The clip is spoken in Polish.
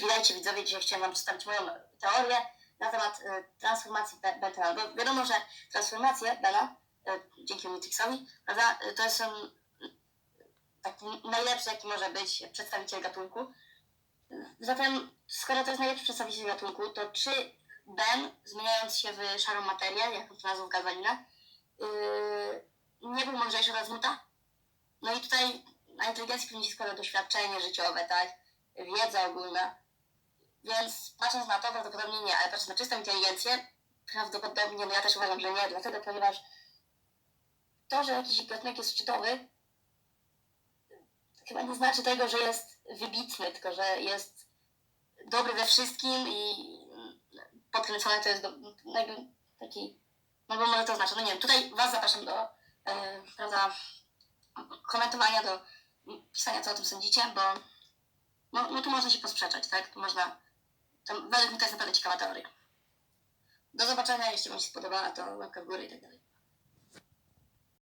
Witajcie widzowie. Dzisiaj chciałem Wam przedstawić moją teorię na temat e, transformacji Be- Bentona. Bo wiadomo, że transformacje Bena, e, dzięki Matrixowi, prawda, e, to jest taki najlepszy, jaki może być przedstawiciel gatunku. Zatem, skoro to jest najlepszy przedstawiciel gatunku, to czy Ben, zmieniając się w szarą materię, jaką to nazwał Galvanina, yy, nie był mądrzejszy od Azmuta? No i tutaj na inteligencji się składa doświadczenie życiowe, tak? Wiedza ogólna. Więc patrząc na to, prawdopodobnie nie, ale patrząc na czystą inteligencję, prawdopodobnie, no ja też uważam, że nie, dlatego, ponieważ to, że jakiś gatunek jest szczytowy, chyba nie znaczy tego, że jest wybitny, tylko że jest dobry we wszystkim i podkręcony to jest do, jakby taki, no bo może to znaczy, no nie wiem, tutaj Was zapraszam do, e, prawda, komentowania, do pisania, co o tym sądzicie, bo no, no tu można się posprzeczać, tak? Tu można, to według mnie to jest naprawdę ciekawa teoria. Do zobaczenia, jeśli Wam się spodobała, to łapka w górę i tak dalej.